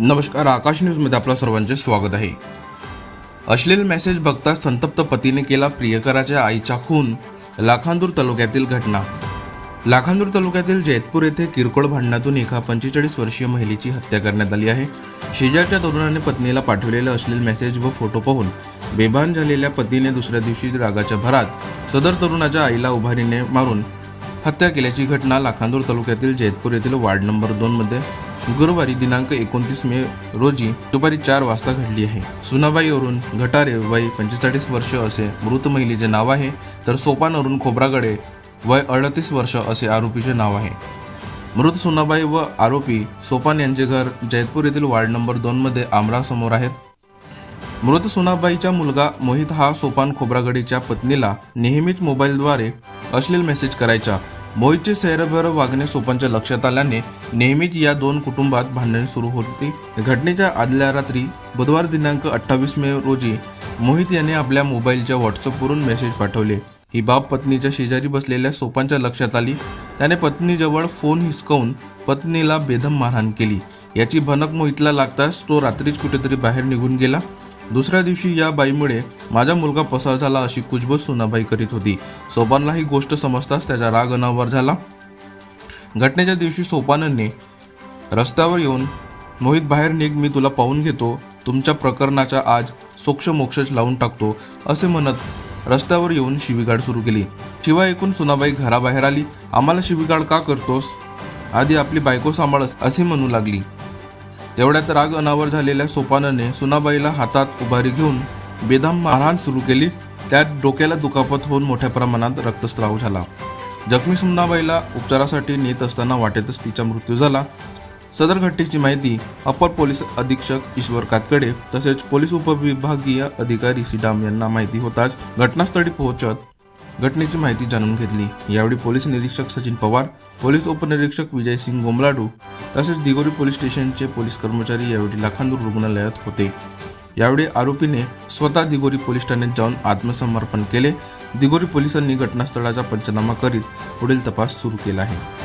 नमस्कार आकाश न्यूजमध्ये आपलं सर्वांचे स्वागत आहे. अश्लील मेसेज बघताच संतप्त पतीने केला प्रियकराच्या आईचा खून लाखांदूर तालुक्यातील घटना. लाखांदूर तालुक्यातील जैतपूर येथे किरकोळ भांडणातून एका पंचेचाळीस वर्षीय महिलेची हत्या करण्यात आली आहे. शेजारच्या तरुणाने पत्नीला पाठवलेला अश्लील मेसेज व फोटो पाहून बेभान झालेल्या पतीने दुसऱ्या दिवशी रागाच्या भरात सदर तरुणाच्या आईला उभारीने मारून हत्या केल्याची घटना लाखांदूर तालुक्यातील जैतपूर येथील वार्ड नंबर दोनमध्ये गुरुवारी दिनांक एकोणतीस मे रोजी दुपारी चार वाजता घडली आहे. सुनाबाईवरून घटारे वय पंचेचाळीस वर्ष असे मृत महिलेचे नाव आहे तर सोपानवरून खोब्रागडे वय अडतीस वर्ष असे आरोपीचे नाव आहे. मृत सुनाबाई व आरोपी सोपान यांचे घर जैतपूर येथील वार्ड नंबर दोन मध्ये आमरासमोर आहेत. मृत सुनाबाईचा मुलगा मोहित हा सोपान खोब्रागडीच्या पत्नीला नेहमीच मोबाईलद्वारे अश्लील मेसेज करायचा. मोहितचे सैरभर वागणे सोपांच्या लक्षात आल्याने नेहमीच या दोन कुटुंबात भांडणे सुरू होती. घटनेच्या आदल्या रात्री बुधवार दिनांक अठ्ठावीस मे रोजी मोहित याने आपल्या मोबाईलच्या व्हॉट्सअपवरून मेसेज पाठवले. ही बाब पत्नीच्या शेजारी बसलेल्या सोपांच्या लक्षात आली. त्याने पत्नीजवळ फोन हिसकावून पत्नीला बेदम मारहाण केली. याची भनक मोहितला लागताच तो रात्रीच कुठेतरी बाहेर निघून गेला. दुसऱ्या दिवशी या बाईमुळे माझा मुलगा पसार झाला अशी कुजबज सुनाबाई करीत होती. सोपानला ही गोष्ट समजताच त्याचा राग अनावर झाला. घटनेच्या दिवशी सोपानने रस्त्यावर येऊन मोहित बाहेर निघ मी तुला पाहून घेतो. तुमच्या प्रकरणाचा आज सोक्ष मोक्षच लावून टाकतो असे म्हणत रस्त्यावर येऊन शिवीगाड सुरू केली. शिवाय ऐकून सुनाबाई घराबाहेर आली. आम्हाला शिवीगाड का करतोस? आधी आपली बायको सांभाळ असे म्हणू लागली. तेवढ्यात राग अनावर झालेल्या सोपानाने सुनाबाईला हातात उभारी घेऊन बेदम मारहाण सुरू केली. त्यात डोक्याला दुखापत होऊन मोठ्या प्रमाणात रक्तस्राव झाला. जखमी सुनाबाईला उपचारासाठी नेत असताना वाटेतच तिचा मृत्यू झाला. सदर घटनेची माहिती अपर पोलीस अधीक्षक ईश्वर कातकडे तसेच पोलीस उपविभागीय अधिकारी सिडाम यांना माहिती होताच घटनास्थळी पोहोचत घटनेची माहिती जाणून घेतली. यावेळी पोलीस निरीक्षक सचिन पवार पोलीस उपनिरीक्षक विजय सिंग गोमलाडू तसेच दिगोरी पोलीस स्टेशनचे पोलीस कर्मचारी यावेळी लाखांदूर रुग्णालयात होते. यावेळी आरोपीने स्वतः दिगोरी पोलीस ठाण्यात जाऊन आत्मसमर्पण केले. दिगोरी पोलिसांनी घटनास्थळाचा पंचनामा करीत पुढील तपास सुरू केला आहे.